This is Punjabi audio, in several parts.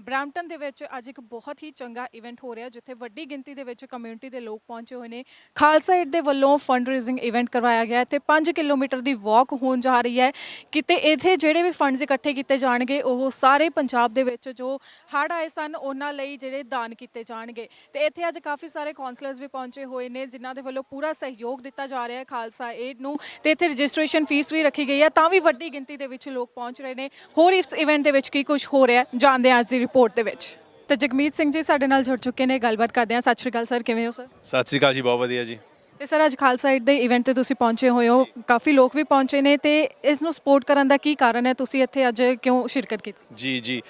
ਬ੍ਰੈਂਪਟਨ ਦੇ ਵਿੱਚ ਅੱਜ ਇੱਕ ਬਹੁਤ ਹੀ ਚੰਗਾ ਇਵੈਂਟ ਹੋ ਰਿਹਾ, ਜਿੱਥੇ ਵੱਡੀ ਗਿਣਤੀ ਦੇ ਵਿੱਚ ਕਮਿਊਨਿਟੀ ਦੇ ਲੋਕ ਪਹੁੰਚੇ ਹੋਏ ਨੇ। ਖਾਲਸਾ ਏਡ ਦੇ ਵੱਲੋਂ ਫੰਡ ਰੇਜ਼ਿੰਗ ਇਵੈਂਟ ਕਰਵਾਇਆ ਗਿਆ ਹੈ ਤੇ 5 ਕਿਲੋਮੀਟਰ ਦੀ ਵਾਕ ਹੋਣ ਜਾ ਰਹੀ ਹੈ। ਕਿਤੇ ਇਥੇ ਜਿਹੜੇ ਵੀ ਫੰਡਸ ਇਕੱਠੇ ਕੀਤੇ ਜਾਣਗੇ, ਉਹ ਸਾਰੇ ਪੰਜਾਬ ਦੇ ਵਿੱਚ ਜੋ ਹੜ੍ਹ ਆਏ ਸਨ, ਉਹਨਾਂ ਲਈ ਜਿਹੜੇ ਦਾਨ ਕੀਤੇ ਜਾਣਗੇ। ਤੇ ਇੱਥੇ ਅੱਜ ਕਾਫੀ ਸਾਰੇ ਕਾਉਂਸਲਰਸ ਵੀ ਪਹੁੰਚੇ ਹੋਏ ਨੇ, ਜਿਨ੍ਹਾਂ ਦੇ ਵੱਲੋਂ ਪੂਰਾ ਸਹਿਯੋਗ ਦਿੱਤਾ ਜਾ ਰਿਹਾ ਹੈ ਖਾਲਸਾ ਏਡ ਨੂੰ। ਤੇ ਇੱਥੇ ਰਜਿਸਟ੍ਰੇਸ਼ਨ ਫੀਸ ਵੀ ਰੱਖੀ ਗਈ ਹੈ, ਤਾਂ ਵੀ ਵੱਡੀ ਗਿਣਤੀ ਦੇ ਵਿੱਚ ਲੋਕ ਪਹੁੰਚ ਰਹੇ ਨੇ। ਹੋਰ ਇਸ ਇਵੈਂਟ ਦੇ ਵਿੱਚ ਕੀ ਕੁਝ ਹੋ ਰਿਹਾ ਜਾਣਦੇ ਹਾਂ ਅੱਜ ਦੀ ਰਿਪੋਰਟ ਦੇ ਵਿੱਚ। ਤੇ ਜਗਮੀਤ ਸਿੰਘ ਜੀ ਸਾਡੇ ਨਾਲ ਜੁੜ ਚੁੱਕੇ ਨੇ ਗੱਲਬਾਤ ਕਰਦੇ ਹਾਂ। ਸਤਿ ਸ਼੍ਰੀ ਅਕਾਲ ਸਰ ਕਿਵੇਂ ਹੋ ਸਰ? ਸਤਿ ਸ੍ਰੀ ਅਕਾਲ ਜੀ ਬਹੁਤ ਵਧੀਆ ਜੀ। ਤੇ ਸਰ ਅੱਜ ਖਾਲਸਾ ਏਡ ਦੇ ਇਵੈਂਟ ਤੇ ਤੁਸੀਂ ਪਹੁੰਚੇ ਹੋਏ ਹੋ। ਕਾਫੀ ਲੋਕ ਵੀ ਪਹੁੰਚੇ ਨੇ ਤੇ ਇਸ ਨੂੰ ਸਪੋਰਟ ਕਰਨ ਦਾ ਕੀ ਕਾਰਨ ਹੈ? ਤੁਸੀਂ ਇੱਥੇ ਅੱਜ ਕਿਉਂ ਸ਼ਿਰਕਤ ਕੀਤੀ? ਜੀ ਜੀ।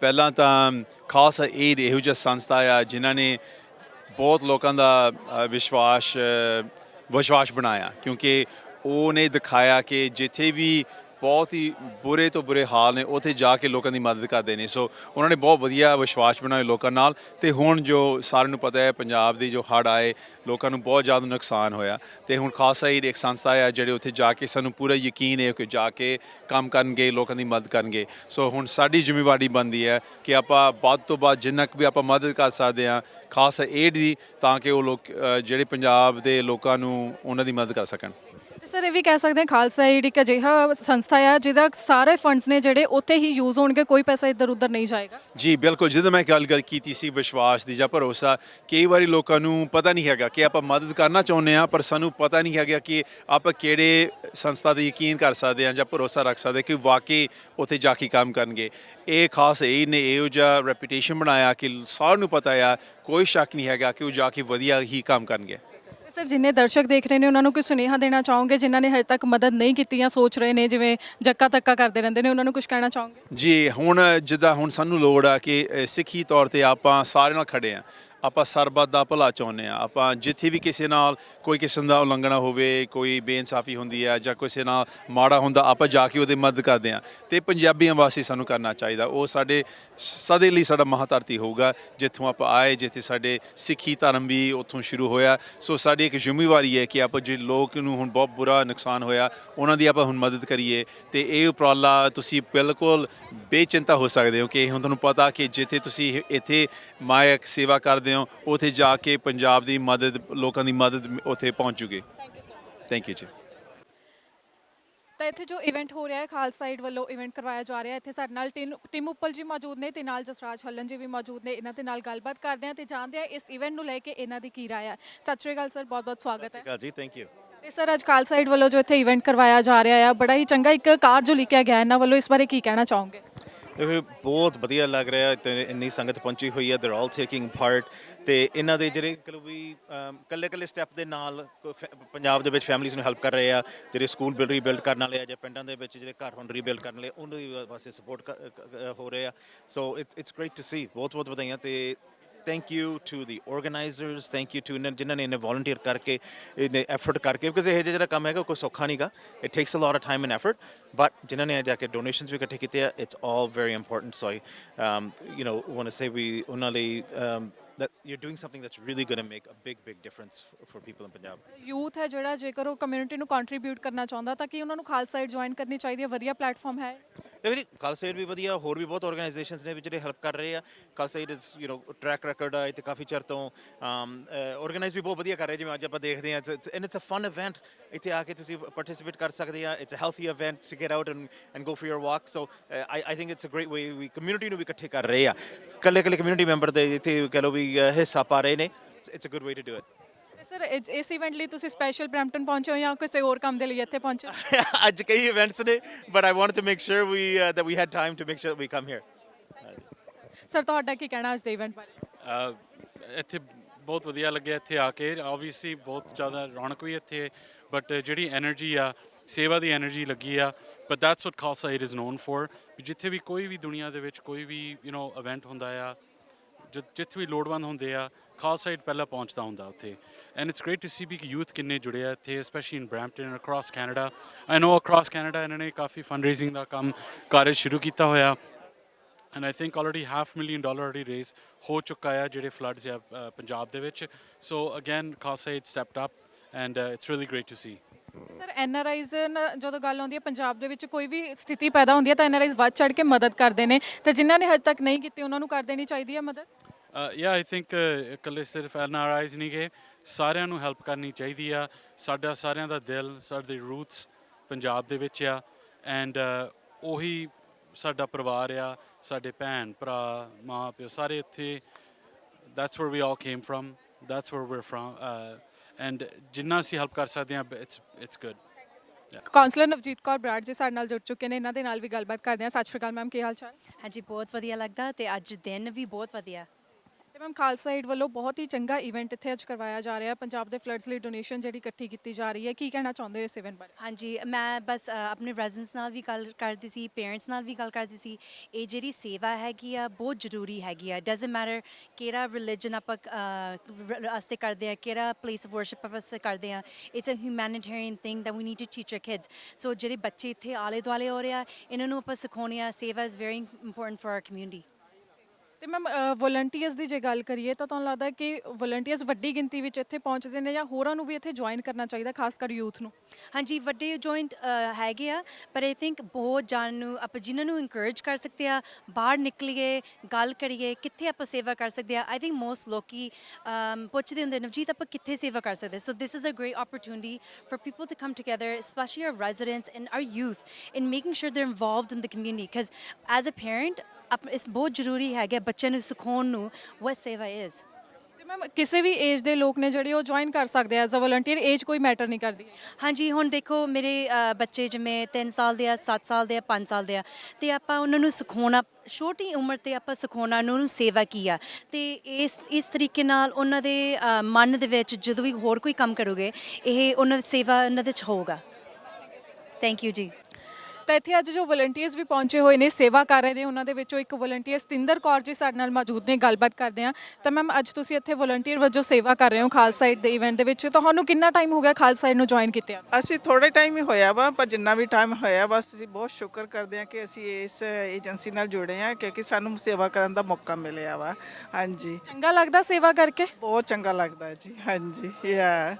ਪਹਿਲਾਂ ਤਾਂ ਖਾਲਸਾ ਏਡ ਇਹੋ ਜਿਹਾ ਸੰਸਥਾ ਆ ਜਿਨ੍ਹਾਂ ਨੇ ਬਹੁਤ ਲੋਕਾਂ ਦਾ ਵਿਸ਼ਵਾਸ ਵਿਸ਼ਵਾਸ ਬਣਾਇਆ। ਕਿਉਂਕਿ ਉਹਨੇ ਦਿਖਾਇਆ ਕਿ ਜਿੱਥੇ ਵੀ ਬਹੁਤ ਹੀ ਬੁਰੇ ਤੋਂ ਬੁਰੇ ਹਾਲ ਨੇ, ਉੱਥੇ ਜਾ ਕੇ ਲੋਕਾਂ ਦੀ ਮਦਦ ਕਰਦੇ ਨੇ। ਸੋ ਉਹਨਾਂ ਨੇ ਬਹੁਤ ਵਧੀਆ ਵਿਸ਼ਵਾਸ ਬਣਾਇਆ ਲੋਕਾਂ ਨਾਲ ਤੇ ਹੁਣ ਜੋ ਸਾਰਿਆਂ ਨੂੰ ਪਤਾ ਹੈ, ਪੰਜਾਬ ਦੀ ਜੋ ਹੜ੍ਹ ਆਏ, ਲੋਕਾਂ ਨੂੰ ਬਹੁਤ ਜ਼ਿਆਦਾ ਨੁਕਸਾਨ ਹੋਇਆ। ਤੇ ਹੁਣ ਖਾਲਸਾ ਏਡ ਇੱਕ ਸੰਸਥਾ ਹੈ ਜਿਹੜੇ ਉੱਥੇ ਜਾ ਕੇ ਸਾਨੂੰ ਪੂਰਾ ਯਕੀਨ ਹੈ ਕਿ ਜਾ ਕੇ ਕੰਮ ਕਰਨਗੇ, ਲੋਕਾਂ ਦੀ ਮਦਦ ਕਰਨਗੇ। ਸੋ ਹੁਣ ਸਾਡੀ ਜ਼ਿੰਮੇਵਾਰੀ ਬਣਦੀ ਹੈ ਕਿ ਆਪਾਂ ਵੱਧ ਤੋਂ ਵੱਧ ਜਿੰਨਾ ਕੁ ਵੀ ਆਪਾਂ ਮਦਦ ਕਰ ਸਕਦੇ ਹਾਂ ਖਾਲਸਾ ਏਡ ਦੀ, ਤਾਂ ਕਿ ਉਹ ਲੋਕ ਜਿਹੜੇ ਪੰਜਾਬ ਦੇ ਲੋਕਾਂ ਨੂੰ ਉਹਨਾਂ ਦੀ ਮਦਦ ਕਰ ਸਕਣ। ਸਰ, ਇਹ ਵੀ ਕਹਿ ਸਕਦੇ ਹਾਂ ਖਾਲਸਾ ਏਡ ਇੱਕ ਅਜਿਹਾ ਸੰਸਥਾ ਆ, ਜਿਹਦਾ ਸਾਰੇ ਫੰਡਸ ਨੇ ਜਿਹੜੇ ਉੱਥੇ ਹੀ ਯੂਜ਼ ਹੋਣਗੇ, ਕੋਈ ਪੈਸਾ ਇੱਧਰ ਉੱਧਰ ਨਹੀਂ ਜਾਏਗਾ। ਜੀ, ਬਿਲਕੁਲ ਜਦੋਂ ਮੈਂ ਗੱਲ ਗੱਲ ਕੀਤੀ ਸੀ, ਵਿਸ਼ਵਾਸ ਦੀ ਜਾਂ ਭਰੋਸਾ, ਕਈ ਵਾਰੀ ਲੋਕਾਂ ਨੂੰ ਪਤਾ ਨਹੀਂ ਹੈਗਾ ਕਿ ਆਪਾਂ ਮਦਦ ਕਰਨਾ ਚਾਹੁੰਦੇ ਆ ਪਰ ਸਾਨੂੰ ਪਤਾ ਨਹੀਂ ਹੈਗਾ ਕਿ ਆਪਾਂ ਕਿਹੜੇ ਸੰਸਥਾ ਤੇ ਯਕੀਨ ਕਰ ਸਕਦੇ ਆ ਜਾਂ ਭਰੋਸਾ ਰੱਖ ਸਕਦੇ ਕਿ ਵਾਕਈ ਉੱਥੇ ਜਾ ਕੇ ਕੰਮ ਕਰਨਗੇ। ਇਹ ਖਾਸ ਇਹ ਨੇ, ਇਹੋ ਜਿਹਾ ਰੈਪੂਟੇਸ਼ਨ ਬਣਾਇਆ ਕਿ ਸਾਰਿਆਂ ਨੂੰ ਪਤਾ ਆ, ਕੋਈ ਸ਼ੱਕ ਨਹੀਂ ਹੈਗਾ ਕਿ ਉਹ ਜਾ ਕੇ ਵਧੀਆ ਹੀ ਕੰਮ ਕਰਨਗੇ। ਸਰ, ਜਿੰਨੇ ਦਰਸ਼ਕ ਦੇਖ ਰਹੇ ਨੇ, ਉਹਨਾਂ ਨੂੰ ਕੋਈ ਸੁਨੇਹਾ ਦੇਣਾ ਚਾਹੋਗੇ? ਜਿਨ੍ਹਾਂ ਨੇ ਹਜੇ ਤੱਕ ਮਦਦ ਨਹੀਂ ਕੀਤੀ ਜਾਂ ਸੋਚ ਰਹੇ ਨੇ, ਜਿਵੇਂ ਜੱਕਾ ਤੱਕਾ ਕਰਦੇ ਰਹਿੰਦੇ ਨੇ, ਉਹਨਾਂ ਨੂੰ ਕੁਝ ਕਹਿਣਾ ਚਾਹੋਗੇ? ਜੀ, ਹੁਣ ਜਿੱਦਾਂ ਹੁਣ ਸਾਨੂੰ ਲੋੜ ਆ ਕਿ ਸਿੱਖੀ ਤੌਰ ਤੇ ਆਪਾਂ ਸਾਰਿਆਂ ਨਾਲ ਖੜੇ ਆ। ਆਪਾਂ ਸਰਬੱਤ ਦਾ ਭਲਾ ਚਾਹੁੰਦੇ ਆ ਆਪਾਂ ਜਿੱਥੇ ਵੀ ਕਿਸੇ ਨਾਲ ਕੋਈ ਕਿਸਮ ਦਾ ਉਲੰਘਣਾ ਹੋਵੇ, ਕੋਈ ਬੇਇਨਸਾਫੀ ਹੁੰਦੀ ਹੈ ਜਾਂ ਕਿਸੇ ਨਾਲ ਮਾੜਾ ਹੁੰਦਾ, ਆਪਾਂ ਜਾ ਕੇ ਉਹਦੀ ਮਦਦ ਕਰਦੇ ਆ ਤੇ ਪੰਜਾਬੀਆਂ ਵਾਸਤੇ ਸਾਨੂੰ ਕਰਨਾ ਚਾਹੀਦਾ। ਉਹ ਸਾਡੇ ਸਦੇ ਲਈ ਸਾਡਾ ਮਹਾਧਰਤੀ ਹੋਊਗਾ। ਜਿੱਥੋਂ ਆਪਾਂ ਆਏ, ਜਿੱਥੇ ਸਾਡੇ ਸਿੱਖੀ ਧਰਮ ਵੀ ਉੱਥੋਂ ਸ਼ੁਰੂ ਹੋਇਆ। ਸੋ ਸਾਡੀ ਇੱਕ ਜ਼ਿੰਮੇਵਾਰੀ ਹੈ ਕਿ ਆਪਾਂ ਜੇ ਲੋਕ ਨੂੰ ਹੁਣ ਬਹੁਤ ਬੁਰਾ ਨੁਕਸਾਨ ਹੋਇਆ, ਉਹਨਾਂ ਦੀ ਆਪਾਂ ਹੁਣ ਮਦਦ ਕਰੀਏ। ਤੇ ਇਹ ਉਪਰਾਲਾ ਤੁਸੀਂ ਬਿਲਕੁਲ ਬੇਚਿੰਤਾ ਹੋ ਸਕਦੇ ਹੋ ਕਿ ਹੁਣ ਤੁਹਾਨੂੰ ਪਤਾ ਕਿ ਜਿੱਥੇ ਤੁਸੀਂ ਇੱਥੇ ਮਾਇਕ ਸੇਵਾ ਕਰਦੇ ਹੋ ਉੱਥੇ ਜਾ ਕੇ ਪੰਜਾਬ ਦੀ ਮਦਦ ਲੋਕਾਂ ਦੀ ਮਦਦ ਉੱਥੇ ਪਹੁੰਚੂਗੀ ਥੈਂਕ ਯੂ ਜੀ। ਤਾਂ ਇੱਥੇ ਜੋ ਇਵੈਂਟ ਹੋ ਰਿਹਾ ਹੈ ਖਾਲਸਾ ਏਡ ਵੱਲੋਂ ਇਵੈਂਟ ਕਰਵਾਇਆ ਜਾ ਰਿਹਾ ਹੈ ਇੱਥੇ ਸਾਡੇ ਨਾਲ ਟਿਮ ਉੱਪਲ ਜੀ ਮੌਜੂਦ ਨੇ ਤੇ ਨਾਲ ਜਸਰਾਜ ਹੱਲਨ ਜੀ ਵੀ ਮੌਜੂਦ ਨੇ ਇਹਨਾਂ ਦੇ ਨਾਲ ਗੱਲਬਾਤ ਕਰਦੇ ਹਾਂ ਤੇ ਜਾਣਦੇ ਹਾਂ ਇਸ ਇਵੈਂਟ ਨੂੰ ਲੈ ਕੇ ਇਹਨਾਂ ਦੀ ਕੀ ਰਾਏ ਹੈ। ਸਤਿ ਸ਼੍ਰੀ ਅਕਾਲ ਸਰ ਬਹੁਤ ਬਹੁਤ ਸਵਾਗਤ ਹੈ। ਜੀ ਥੈਂਕ ਯੂ ਤੇ ਸਰ ਅੱਜ ਖਾਲਸਾ ਏਡ ਵੱਲੋਂ ਜੋ ਇੱਥੇ ਇਵੈਂਟ ਕਰਵਾਇਆ ਜਾ ਰਿਹਾ ਆ ਬੜਾ ਹੀ ਚੰਗਾ ਇੱਕ ਕਾਰ ਜੋ ਲਿਖਿਆ ਗਿਆ ਇਹਨਾਂ ਵੱਲੋਂ ਇਸ ਬਾਰੇ ਕੀ ਕਹਿਣਾ ਚਾਹੋਗੇ? ਇਹ ਬਹੁਤ ਵਧੀਆ ਲੱਗ ਰਿਹਾ ਤੇ ਇੰਨੀ ਸੰਗਤ ਪਹੁੰਚੀ ਹੋਈ ਹੈ। ਦੇ ਆਲ ਟੇਕਿੰਗ ਪਾਰਟ ਤੇ ਇਹਨਾਂ ਦੇ ਜਿਹੜੇ ਕਲੋ ਵੀ ਕੱਲੇ ਕੱਲੇ ਸਟੈਪ ਦੇ ਨਾਲ ਫੈ- ਪੰਜਾਬ ਦੇ ਵਿੱਚ ਫੈਮਿਲੀਜ਼ ਨੂੰ ਹੈਲਪ ਕਰ ਰਹੇ ਆ, ਜਿਹੜੇ ਸਕੂਲ ਬਿਲ ਰੀਬਿਲਡ ਕਰਨ ਵਾਲੇ ਆ ਜਾਂ ਪਿੰਡਾਂ ਦੇ ਵਿੱਚ ਜਿਹੜੇ ਘਰ ਹੁਣ ਰੀਬਿਲਡ ਕਰਨ ਵਾਲੇ, ਉਹਨਾਂ ਦੀ ਵਾਸਤੇ ਸਪੋਰਟ ਹੋ ਰਹੇ ਆ। So it's great to see ਬਹੁਤ ਬਹੁਤ ਵਧਾਈਆਂ ਤੇ thank you to the organisers thank you to ਜਿਨ੍ਹਾਂ ਨੇ ਇਹਨੇ ਵੋਲੰਟੀਅਰ ਕਰਕੇ ਇਹਨੇ ਐਫਰਟ ਕਰਕੇ ਬਿਕਾਜ਼ ਇਹ ਜਿਹੜਾ ਕੰਮ ਹੈਗਾ ਕੋਈ ਸੌਖਾ ਨਹੀਂਗਾ it takes a lot of time and effort but ਜਿਨ੍ਹਾਂ ਨੇ ਜਾ ਕੇ ਡੋਨੇਸ਼ਨਸ ਵੀ ਇਕੱਠੇ ਕੀਤੇ ਆ it's all very important so I you know want to say ਵੀ ਉਹਨਾਂ ਲਈ um, that you're doing something that's really going to make a big big difference for, for people in Punjab. Youth ਹੈ ਜਿਹੜਾ ਜੇਕਰ ਉਹ ਕਮਿਊਨਿਟੀ ਨੂੰ ਕੰਟਰੀਬਿਊਟ ਕਰਨਾ ਚਾਹੁੰਦਾ ਤਾਂ ਕਿ ਉਹਨਾਂ ਨੂੰ ਖਾਲਸਾ ਏਡ ਜੁਆਇਨ ਕਰਨੀ ਚਾਹੀਦੀ ਹੈ? ਵਧੀਆ ਪਲੇਟਫਾਰਮ ਹੈ ਤੇ ਵੀ ਖਾਲਸਾ ਏਡ ਵੀ ਵਧੀਆ ਹੋਰ ਵੀ ਬਹੁਤ ਆਰਗੇਨਾਈਜੇਸ਼ਨਸ ਨੇ ਵਿਚਾਰੇ ਹੈਲਪ ਕਰ ਰਹੇ ਆ। Khalsa Aid you know track record ਆ ਇੱਥੇ ਕਾਫੀ ਚਿਰ ਤੋਂ ਆਰਗੇਨਾਈਜ਼ ਵੀ ਬਹੁਤ ਵਧੀਆ ਕਰ ਰਹੇ ਜਿਵੇਂ ਅੱਜ ਆਪਾਂ ਦੇਖਦੇ ਆ and it's a fun event ਇੱਥੇ ਆ ਕੇ ਤੁਸੀਂ ਪਾਰਟਿਸਿਪੇਟ ਕਰ ਸਕਦੇ ਆ it's a healthy event to get out and and go for your walk so I I think it's a great way we community ਨੂੰ ਵੀ ਇਕੱਠੇ ਕਰ ਰਹੇ ਆ। ਕੱਲੇ ਕੱਲੇ ਕਮਿਊਨਿਟੀ ਮੈਂਬਰ ਦੇ ਇੱਥੇ ਕਹ ਲੋ ਵੀ ਹਿੱਸਾ ਪਾ ਰਹੇ ਨੇ it's a good way to do it sir ਇਸ ਇਵੈਂਟ ਲਈ ਤੁਸੀਂ ਸਪੈਸ਼ਲ ਬ੍ਰੈਂਪਟਨ ਪਹੁੰਚੇ ਹੋ ਜਾਂ ਕਿਸੇ ਹੋਰ ਕੰਮ ਦੇ ਲਈ ਇੱਥੇ ਪਹੁੰਚੇ ਅੱਜ ਕਈ ਇਵੈਂਟਸ ਨੇ but I want to make sure we that we had time to make sure we come here sir ਤੁਹਾਡਾ ਕੀ ਕਹਿਣਾ ਅੱਜ ਦੇ ਇਵੈਂਟ ਬਾਰੇ? ਇੱਥੇ ਬਹੁਤ ਵਧੀਆ ਲੱਗਿਆ ਇੱਥੇ ਆ ਕੇ। ਆਬਵੀਅਸਲੀ ਬਹੁਤ ਜ਼ਿਆਦਾ ਰੌਣਕ ਵੀ ਇੱਥੇ ਬਟ ਜਿਹੜੀ એનર્ਜੀ ਆ ਸੇਵਾ ਦੀ એનર્ਜੀ ਲੱਗੀ ਆ। But that's what Khalsa it is known for ਜਿੱਥੇ ਵੀ ਕੋਈ ਵੀ ਦੁਨੀਆ ਦੇ ਵਿੱਚ ਕੋਈ ਵੀ ਯੂ نو ਇਵੈਂਟ ਹੁੰਦਾ ਆ ਜਿ- ਜਿੱਥੇ ਵੀ ਲੋੜਵੰਦ ਹੁੰਦੇ ਆ ਖਾਲਸਾ ਏਡ ਪਹਿਲਾਂ ਪਹੁੰਚਦਾ ਹੁੰਦਾ ਉੱਥੇ। And it's great to see ਵੀ ਕਿ ਯੂਥ ਕਿੰਨੇ ਜੁੜੇ ਆ ਇੱਥੇ specially in Brampton across Canada I know across Canada ਇਹਨਾਂ ਨੇ ਕਾਫੀ ਫੰਡ ਰੇਜ਼ਿੰਗ ਦਾ ਕੰਮ ਕਾਰਜ ਸ਼ੁਰੂ ਕੀਤਾ ਹੋਇਆ। And I think already half million dollar already raise ਹੋ ਚੁੱਕਾ ਹੈ ਜਿਹੜੇ ਫਲੱਡਸ ਆ ਅ, ਪੰਜਾਬ ਦੇ ਵਿੱਚ। So again Khalsa Aid stepped up and it's really great to see sir N R NRIs ਜਦੋਂ ਗੱਲ ਆਉਂਦੀ ਹੈ ਪੰਜਾਬ ਦੇ ਵਿੱਚ ਕੋਈ ਵੀ ਸਥਿਤੀ ਪੈਦਾ ਹੁੰਦੀ ਹੈ ਤਾਂ ਐਨ ਆਰ ਆਈਜ਼ ਵੱਧ ਚੜ ਕੇ ਮਦਦ ਕਰਦੇ ਨੇ। ਤੇ ਜਿਨ੍ਹਾਂ ਨੇ ਹਜੇ ਤੱਕ ਨਹੀਂ ਕੀਤੀ ਉਹਨਾਂ ਨੂੰ ਕਰ ਦੇਣੀ ਚਾਹੀਦੀ ਹੈ ਮਦਦ? ਯਾ ਆਈ ਥਿੰਕ ਇਕੱਲੇ ਸਿਰਫ ਐਨਆਰਆਈਜ਼ ਨਹੀਂ ਗਏ ਸਾਰਿਆਂ ਨੂੰ ਹੈਲਪ ਕਰਨੀ ਚਾਹੀਦੀ ਆ। ਸਾਡਾ ਸਾਰਿਆਂ ਦਾ ਦਿਲ ਸਾਡੇ ਰੂਟਸ ਪੰਜਾਬ ਦੇ ਵਿੱਚ ਆ। ਐਂਡ ਉਹੀ ਸਾਡਾ ਪਰਿਵਾਰ ਆ ਸਾਡੇ ਭੈਣ ਭਰਾ ਮਾਂ ਪਿਓ ਸਾਰੇ ਇੱਥੇ that's where we all came from that's where we're from uh, and ਜਿੰਨਾ ਅਸੀਂ ਹੈਲਪ ਕਰ ਸਕਦੇ ਹਾਂ it's it's good. Councillor Navjit Kaur Brar ji ਸਾਡੇ ਨਾਲ ਜੁੜ ਚੁੱਕੇ ਨੇ ਇਹਨਾਂ ਦੇ ਨਾਲ ਵੀ ਗੱਲਬਾਤ ਕਰਦੇ ਹਾਂ ਸਤਿ ਸ਼੍ਰੀ ਅਕਾਲ ਮੈਮ ਕੀ ਹਾਲ ਚਾਲ? ਹਾਂਜੀ ਬਹੁਤ ਵਧੀਆ ਲੱਗਦਾ ਤੇ ਅੱਜ ਦਿਨ ਵੀ ਬਹੁਤ ਵਧੀਆ। ਤੇ ਮੈਮ ਖਾਲਸਾ ਏਡ ਵੱਲੋਂ ਬਹੁਤ ਹੀ ਚੰਗਾ ਇਵੈਂਟ ਇੱਥੇ ਅੱਜ ਕਰਵਾਇਆ ਜਾ ਰਿਹਾ। ਹੈ ਪੰਜਾਬ ਦੇ ਫਲੱਡਸ ਲਈ ਡੋਨੇਸ਼ਨ ਜਿਹੜੀ ਇਕੱਠੀ ਕੀਤੀ ਜਾ ਰਹੀ ਹੈ। ਕੀ ਕਹਿਣਾ ਚਾਹੁੰਦੇ ਹੋ ਇਸ ਇਵੈਂਟ ਬਾਰੇ? ਹਾਂਜੀ ਮੈਂ ਬਸ ਅ, ਆਪਣੇ ਰੈਜ਼ੀਡੈਂਟਸ ਨਾਲ ਵੀ ਗੱਲ ਕਰਦੀ ਸੀ ਪੇਰੈਂਟਸ ਨਾਲ ਵੀ ਗੱਲ ਕਰਦੀ ਸੀ। ਇਹ ਜਿਹੜੀ ਸੇਵਾ ਹੈਗੀ ਆ ਬਹੁਤ ਜ਼ਰੂਰੀ ਹੈਗੀ ਆ। ਡਸਨਟ ਮੈਟਰ ਕਿਹੜਾ ਰਿਲੀਜਨ ਆਪਾਂ ਅਸਤੇ ਕਰਦੇ ਆ ਕਿਹੜਾ ਪਲੇਸ ਆਫ ਵਰਸ਼ਿਪ ਆਪਾਂ ਅਸਤੇ ਕਰਦੇ ਆ it's a humanitarian thing that we need to teach our kids. So ਜਿਹੜੇ ਬੱਚੇ ਇੱਥੇ ਆਲੇ ਦੁਆਲੇ ਹੋ ਰਿਹਾ ਇਹਨਾਂ ਨੂੰ ਆਪਾਂ ਸਿਖਾਉਣੀ ਆ। Seva is very important for our community ਤੇ ਮੈਮ ਵੋਲੰਟੀਅਰਸ ਦੀ ਜੇ ਗੱਲ ਕਰੀਏ ਤਾਂ ਤੁਹਾਨੂੰ ਲੱਗਦਾ ਕਿ ਵੋਲੰਟੀਅਰਸ ਵੱਡੀ ਗਿਣਤੀ ਵਿੱਚ ਇੱਥੇ ਪਹੁੰਚਦੇ ਨੇ ਜਾਂ ਹੋਰਾਂ ਨੂੰ ਵੀ ਇੱਥੇ ਜੁਆਇਨ ਕਰਨਾ ਚਾਹੀਦਾ, ਖਾਸ ਕਰ ਯੂਥ ਨੂੰ? ਹਾਂਜੀ ਵੱਡੇ ਜੁਆਇੰਟ ਹੈਗੇ ਆ ਪਰ ਆਈ ਥਿੰਕ ਬਹੁਤ ਜਾਣ ਨੂੰ ਆਪਾਂ ਜਿਨ੍ਹਾਂ ਨੂੰ ਇਨਕਰੇਜ ਕਰ ਸਕਦੇ ਆ ਬਾਹਰ ਨਿਕਲੀਏ ਗੱਲ ਕਰੀਏ ਕਿੱਥੇ ਆਪਾਂ ਸੇਵਾ ਕਰ ਸਕਦੇ ਆ ਆਈ ਥਿੰਕ ਮੋਸਟ ਲੋਕੀ ਪੁੱਛਦੇ ਹੁੰਦੇ ਨਵਜੀਤ ਆਪਾਂ ਕਿੱਥੇ ਸੇਵਾ ਕਰ ਸਕਦੇ so this is a great opportunity for people to come together specially our residents and our youth in making sure they are involved in the community because as a parent ਇਸ ਬਹੁਤ ਜ਼ਰੂਰੀ ਹੈਗਾ ਬੱਚਿਆਂ ਨੂੰ ਸਿਖਾਉਣ ਨੂੰ ਵਾਟ ਸੇਵਾ ਇਜ਼ ਮੈਮ ਕਿਸੇ ਵੀ ਏਜ ਦੇ ਲੋਕ ਨੇ ਜਿਹੜੇ ਉਹ ਜੁਆਇਨ ਕਰ ਸਕਦੇ ਆ ਐਜ਼ ਅ ਵੋਲੰਟੀਅਰ ਏਜ ਕੋਈ ਮੈਟਰ ਨਹੀਂ ਕਰਦੀ। ਹਾਂਜੀ ਹੁਣ ਦੇਖੋ ਮੇਰੇ ਅ, ਬੱਚੇ ਜਿਵੇਂ 3 ਸਾਲ ਦੇ ਆ 7 ਸਾਲ ਦੇ ਆ 5 ਸਾਲ ਦੇ ਆ ਤੇ ਆਪਾਂ ਉਹਨਾਂ ਨੂੰ ਸਿਖਾਉਣਾ ਛੋਟੀ ਉਮਰ ਤੇ ਆਪਾਂ ਸਿਖਾਉਣਾ ਉਹਨਾਂ ਨੂੰ ਸੇਵਾ ਕੀ ਆ। ਤੇ ਇਸ ਇਸ ਤਰੀਕੇ ਨਾਲ ਉਹਨਾਂ ਦੇ ਅ, ਮਨ ਦੇ ਵਿੱਚ ਜਦੋਂ ਵੀ ਹੋਰ ਕੋਈ ਕੰਮ ਕਰੋਗੇ ਇਹ ਉਹਨਾਂ ਦੀ ਸੇਵਾ ਉਹਨਾਂ ਦੇ ਚ ਹੋਊਗਾ। ਥੈਂਕ ਯੂ ਜੀ। ਤਾਂ ਇੱਥੇ ਅੱਜ ਜੋ ਵੋਲੰਟੀਅਰਸ ਵੀ ਪਹੁੰਚੇ ਹੋਏ ਨੇ ਸੇਵਾ ਕਰ ਰਹੇ ਨੇ ਉਹਨਾਂ ਦੇ ਵਿੱਚੋਂ ਇੱਕ ਵੋਲੰਟੀਅਰ ਸਤਿੰਦਰ ਕੌਰ ਜੀ ਸਾਡੇ ਨਾਲ ਮੌਜੂਦ ਨੇ ਗੱਲਬਾਤ ਕਰਦੇ ਆ ਤਾਂ ਮੈਮ ਅੱਜ ਤੁਸੀਂ ਇੱਥੇ ਵੋਲੰਟੀਅਰ ਵਜੋਂ ਸੇਵਾ ਕਰ ਰਹੇ ਹੋ ਖਾਲਸਾ ਏਡ ਦੇ ਇਵੈਂਟ ਦੇ ਵਿੱਚ। ਤੁਹਾਨੂੰ ਕਿੰਨਾ ਟਾਈਮ ਹੋ ਗਿਆ ਖਾਲਸਾ ਏਡ ਨੂੰ ਜੁਆਇਨ ਕੀਤਿਆਂ ਅਸੀਂ ਥੋੜੇ ਟਾਈਮ ਹੀ ਹੋਇਆ ਵਾ ਪਰ ਜਿੰਨਾ ਵੀ ਟਾਈਮ ਹੋਇਆ ਬਸ ਅਸੀਂ ਬਹੁਤ ਸ਼ੁਕਰ ਕਰਦੇ ਹਾਂ ਕਿ ਅਸੀਂ ਇਸ ਏਜੰਸੀ ਨਾਲ ਜੁੜੇ ਹਾਂ ਕਿਉਂਕਿ ਸਾਨੂੰ ਸੇਵਾ ਕਰਨ ਦਾ ਮੌਕਾ ਮਿਲਿਆ ਵਾ। ਹਾਂਜੀ। ਚੰਗਾ ਲੱਗਦਾ ਸੇਵਾ ਕਰਕੇ? ਬਹੁਤ ਚੰਗਾ ਲੱਗਦਾ ਜੀ ਹਾਂਜੀ ਯਾ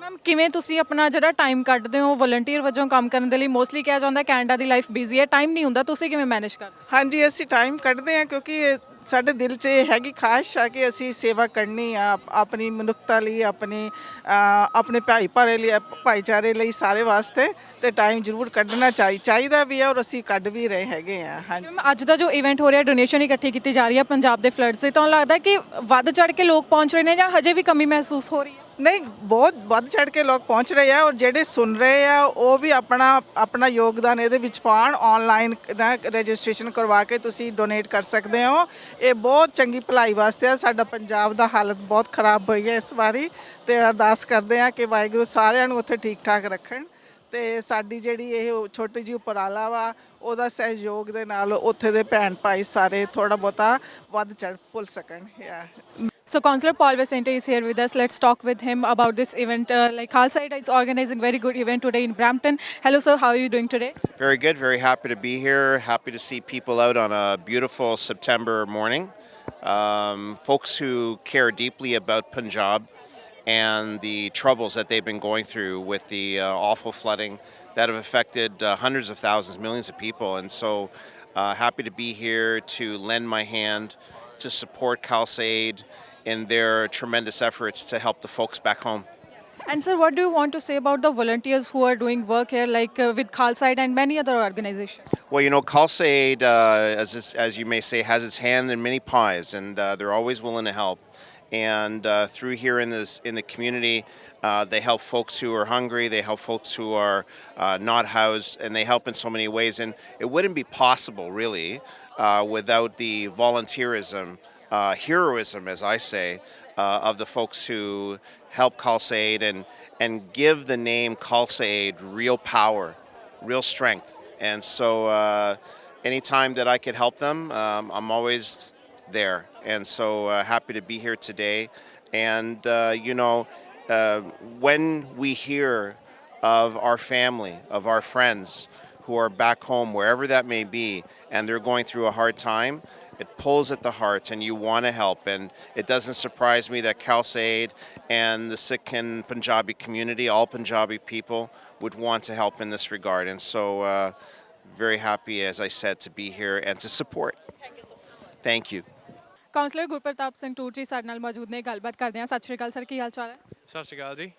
ਮੈਮ ਕਿਵੇਂ ਤੁਸੀਂ ਆਪਣਾ ਜਿਹੜਾ ਟਾਈਮ ਕੱਢਦੇ ਹੋ? ਵੋਲੰਟੀਅਰ ਵਜੋਂ ਕੰਮ ਕਰਨ ਦੇ ਲਈ ਮੋਸਟਲੀ ਕਿਹਾ ਜਾਂਦਾ ਕੈਨੇਡਾ ਦੀ ਲਾਈਫ ਬਿਜ਼ੀ ਹੈ। ਟਾਈਮ ਨਹੀਂ ਹੁੰਦਾ ਤੁਸੀਂ ਕਿਵੇਂ ਮੈਨੇਜ ਕਰਦੇ ਹਾਂਜੀ ਅਸੀਂ ਟਾਈਮ ਕੱਢਦੇ ਹਾਂ ਕਿਉਂਕਿ ਇਹ ਸਾਡੇ ਦਿਲ 'ਚ ਇਹ ਹੈਗੀ ਖਾਹਿਸ਼ ਆ ਕਿ ਅਸੀਂ ਸੇਵਾ ਕਰਨੀ ਆ ਆਪ- ਆਪਣੀ ਮਨੁੱਖਤਾ ਲਈ ਆਪਣੀ ਅ, ਆਪਣੇ ਭਾਈ ਭਾਰੇ ਲਈ ਭਾਈਚਾਰੇ ਲਈ ਸਾਰੇ ਵਾਸਤੇ ਤੇ ਟਾਈਮ ਜ਼ਰੂਰ ਕੱਢਣਾ ਚਾਹੀ ਚਾਹੀਦਾ ਵੀ ਹੈ ਔਰ ਅਸੀਂ ਕੱਢ ਵੀ ਰਹੇ ਹੈਗੇ ਆ। ਹਾਂਜੀ। ਮੈਮ ਅੱਜ ਦਾ ਜੋ ਇਵੈਂਟ ਹੋ ਰਿਹਾ ਡੋਨੇਸ਼ਨ ਇਕੱਠੀ ਕੀਤੀ ਜਾ ਰਹੀ ਹੈ ਪੰਜਾਬ ਦੇ ਫਲੱਡਸ ਦੀ ਤੁਹਾਨੂੰ ਲੱਗਦਾ ਕਿ ਵੱਧ ਚੜ ਕੇ ਲੋਕ ਪਹੁੰਚ ਰਹੇ ਨੇ ਜਾਂ ਹਜੇ ਵੀ ਕਮੀ ਮਹਿਸੂਸ ਹੋ ਰਹੀ ਹੈ? ਨਹੀਂ, ਬਹੁਤ ਵੱਧ ਚੜ ਕੇ ਲੋਕ ਪਹੁੰਚ ਰਹੇ ਆ ਔਰ ਜਿਹੜੇ ਸੁਣ ਰਹੇ ਆ, ਉਹ ਵੀ ਆਪਣਾ ਆਪਣਾ ਯੋਗਦਾਨ ਇਹਦੇ ਵਿੱਚ ਪਾਉਣ ਆਨਲਾਈਨ ਰਜਿਸਟ੍ਰੇਸ਼ਨ ਕਰਵਾ ਕੇ ਤੁਸੀਂ ਡੋਨੇਟ ਕਰ ਸਕਦੇ ਹੋ। ਇਹ ਬਹੁਤ ਚੰਗੀ ਭਲਾਈ ਵਾਸਤੇ ਆ, ਸਾਡਾ ਪੰਜਾਬ ਦਾ ਹਾਲਤ ਬਹੁਤ ਖਰਾਬ ਹੋਈ ਹੈ ਇਸ ਵਾਰੀ ਤੇ ਅਰਦਾਸ ਕਰਦੇ ਆ ਕਿ ਵਾਹਿਗੁਰੂ ਸਾਰਿਆਂ ਨੂੰ ਉੱਥੇ ਠੀਕ ਠਾਕ ਰੱਖਣ ਤੇ ਸਾਡੀ ਜਿਹੜੀ ਇਹ ਛੋਟੀ ਜਿਹੀ ਉਪਰਾਲਾ ਵਾ, ਉਹਦਾ ਸਹਿਯੋਗ ਦੇ ਨਾਲ ਉੱਥੇ ਦੇ ਭੈਣ ਭਾਈ ਸਾਰੇ ਥੋੜਾ ਬਹੁਤਾ ਵੱਧ ਚੜ ਫੁੱਲ ਸਕਣ। ਯਾ So Councillor Paul Vicente is here with us. Let's talk with him about this event. Uh, like Khalsa is organizing very good event today in Brampton. Hello sir, how are you doing today? Very good. Very happy to be here. Happy to see people out on a beautiful September morning. Um, folks who care deeply about Punjab and the troubles that they've been going through with the uh, awful flooding that have affected uh, hundreds of thousands, millions of people. And so, uh, happy to be here to lend my hand to support CalSaid in their tremendous efforts to help the folks back home. And sir, what do you want to say about the volunteers who are doing work here, like uh, with Khalsa Ed and many other organizations? Well, you know, CalSaid, uh, as, as you may say, has its hand in many pies, and uh, they're always willing to help. And uh, through here in this in the community, uh, they help folks who are hungry. They help folks who are uh, not housed, and they help in so many ways. And it wouldn't be possible, really, uh, without the volunteerism, uh, heroism, as I say, uh, of the folks who help CalSaid and and give the name CalSaid real power, real strength. And so, uh, anytime that I could help them, um, I'm always there. And so, uh, happy to be here today. And uh, you know, uh, when we hear of our family, of our friends who are back home, wherever that may be, and they're going through a hard time, it pulls at the heart and you want to help. And it doesn't surprise me that CalSaid and the Sikh and Punjabi community, all Punjabi people, would want to help in this regard. And so, uh, very happy, as I said, to be here and to support. Thank you. Councillor Gurpratap Singh Toor ji ਸਾਡੇ ਨਾਲ ਮੌਜੂਦ ਨੇ ਗੱਲਬਾਤ ਕਰਦੇ ਹਾਂ ਸਤਿ ਸ਼੍ਰੀ ਅਕਾਲ ਸਰ ਕੀ ਹਾਲ ਚਾਲ ਹੈ ਸਤਿ ਸ਼੍ਰੀ ਅਕਾਲ ਜੀ